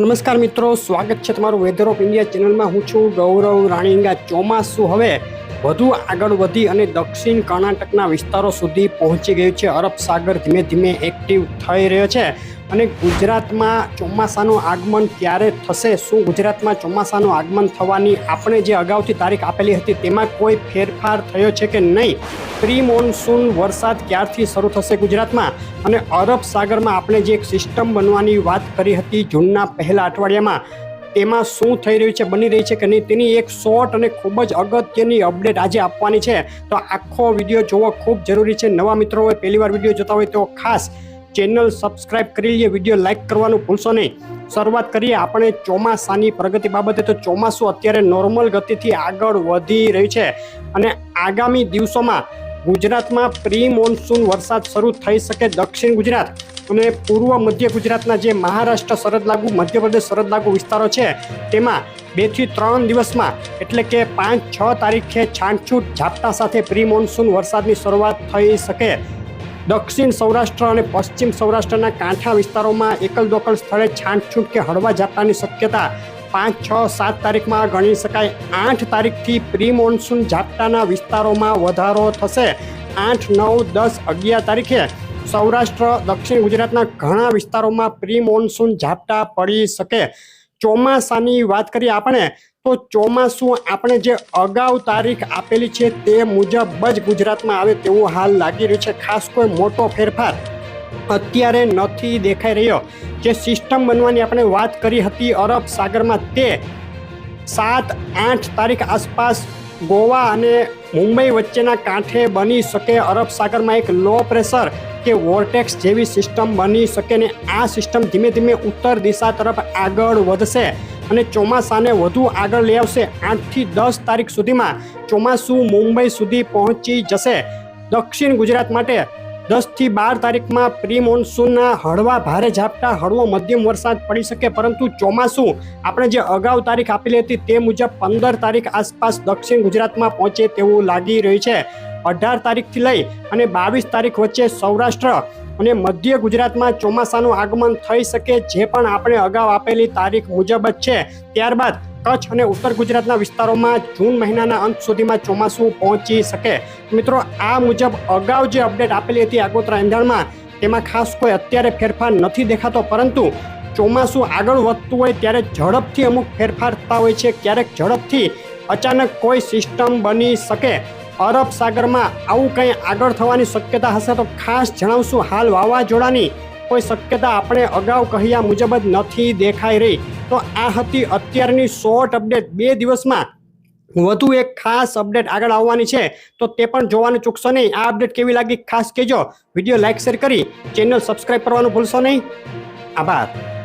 નમસ્કાર મિત્રો, સ્વાગત છે તમારું વેધર ઓફ ઇન્ડિયા ચેનલમાં. હું છું ગૌરવ રાણીંગા. ચોમાસું હવે વધુ આગળ વધી અને દક્ષિણ કર્ણાટકના વિસ્તારો સુધી પહોંચી ગયું છે. અરબ સાગર ધીમે ધીમે એક્ટિવ થઈ રહ્યો છે. અને ગુજરાતમાં ચોમાસાનું આગમન ક્યારે થશે, શું ગુજરાતમાં ચોમાસાનું આગમન થવાની આપણે જે અગાઉથી તારીખ આપેલી હતી તેમાં કોઈ ફેરફાર થયો છે કે નહીં? પ્રી મોન્સૂન વરસાદ ક્યારથી શરૂ થશે ગુજરાતમાં? અને અરબ સાગરમાં આપણે જે એક સિસ્ટમ બનવાની વાત કરી હતી જૂનના પહેલા અઠવાડિયામાં, તેમાં શું થઈ રહ્યું છે, બની રહી છે કે નહીં, તેની એક શોર્ટ અને ખૂબ જ અગત્યની અપડેટ આજે આપવાની છે. તો આખો વીડિયો જોવો ખૂબ જરૂરી છે. નવા મિત્રો હોય પહેલીવાર વીડિયો જોતા હોય તો ખાસ ચેનલ સબસ્ક્રાઇબ કરી લઈએ વીડિયો લાઇક કરવાનું ભૂલશો નહીં. શરૂઆત કરીએ આપણે ચોમાસાની પ્રગતિ બાબતે. તો ચોમાસું અત્યારે નોર્મલ ગતિથી આગળ વધી રહ્યું છે અને આગામી દિવસોમાં ગુજરાતમાં પ્રી મોન્સૂન વરસાદ શરૂ થઈ શકે દક્ષિણ ગુજરાત અને પૂર્વ મધ્ય ગુજરાતના જે મહારાષ્ટ્ર સરહદ લાગુ, મધ્યપ્રદેશ સરહદ લાગુ વિસ્તારો છે, તેમાં બેથી ત્રણ દિવસમાં, એટલે કે પાંચ છ તારીખે છાંટછૂટ ઝાપટા સાથે પ્રી મોન્સૂન વરસાદની શરૂઆત થઈ શકે. દક્ષિણ સૌરાષ્ટ્ર અને પશ્ચિમ સૌરાષ્ટ્રના કાંઠા વિસ્તારોમાં એકલ દોકલ સ્થળે છાંટછૂટ કે હળવા ઝાપટાની શક્યતા પાંચ, છ, સાત તારીખમાં ગણી શકાય. આઠ તારીખથી પ્રી મોન્સૂન ઝાપટાના વિસ્તારોમાં વધારો થશે. આઠ, નવ, દસ, અગિયાર તારીખે સૌરાષ્ટ્ર, દક્ષિણ ગુજરાતના ઘણા વિસ્તારોમાં પ્રી મોન્સૂન ઝાપટા પડી શકે. ચોમાસાની વાત કરીએ આપણે તો ચોમાસું આપણે જે અગાઉ તારીખ આપેલી છે તે મુજબ જ ગુજરાતમાં આવે તેવું હાલ લાગી રહ્યું છે. ખાસ કોઈ મોટો ફેરફાર અત્યારે નથી દેખાઈ રહ્યો. જે સિસ્ટમ બનવાની આપણે વાત કરી હતી અરબ સાગરમાં તે સાત આઠ તારીખ આસપાસ ગોવા અને મુંબઈ વચ્ચેના કાંઠે બની શકે. અરબ સાગરમાં એક લો પ્રેશર કે વોર્ટેક્સ જેવી સિસ્ટમ બની શકે ને આ સિસ્ટમ ધીમે ધીમે ઉત્તર દિશા તરફ આગળ વધશે. અને ચોમાસાને વધુ આગળ લઈ આવશે. આઠથી દસ તારીખ સુધીમાં ચોમાસું મુંબઈ સુધી પહોંચી જશે. દક્ષિણ ગુજરાત માટે દસથી બાર તારીખમાં પ્રી મોન્સૂનના હળવા ભારે ઝાપટા, હળવો મધ્યમ વરસાદ પડી શકે, પરંતુ ચોમાસું આપણે જે અગાઉ તારીખ આપેલી હતી તે મુજબ પંદર તારીખ આસપાસ દક્ષિણ ગુજરાતમાં પહોંચે તેવું લાગી રહ્યું છે. અઢાર તારીખથી લઈ અને બાવીસ તારીખ વચ્ચે સૌરાષ્ટ્ર અને મધ્ય ગુજરાતમાં ચોમાસાનું આગમન થઈ શકે જે પણ આપણે અગાઉ આપેલી તારીખ મુજબ જ છે. ત્યારબાદ કચ્છ અને ઉત્તર ગુજરાતના વિસ્તારોમાં જૂન મહિનાના અંત સુધીમાં ચોમાસું પહોંચી શકે. મિત્રો, આ મુજબ અગાઉ જે અપડેટ આપેલી હતી આગોતરા એંધાણમાં, તેમાં ખાસ કોઈ અત્યારે ફેરફાર નથી દેખાતો, પરંતુ ચોમાસું આગળ વધતું હોય ત્યારે ઝડપથી અમુક ફેરફાર થતા હોય છે. ક્યારેક ઝડપથી અચાનક કોઈ સિસ્ટમ બની શકે. અરબ સાગરમાં આવું કંઈ આગળ થવાની શક્યતા હશે તો ખાસ જણાવશું. હાલ વાવાઝોડાની કોઈ શક્યતા આપણે અગાઉ કહ્યા મુજબ જ નથી દેખાઈ રહી. તો આ હતી અત્યારની શોર્ટ અપડેટ બે દિવસમાં વધુ એક ખાસ અપડેટ આગળ આવવાની છે. તો તે પણ જોવાનું ચૂકશો નહીં. આ અપડેટ કેવી લાગી ખાસ કહેજો. વીડિયો લાઇક શેર કરી. ચેનલ સબસ્ક્રાઈબ કરવાનું ભૂલશો નહીં. આભાર.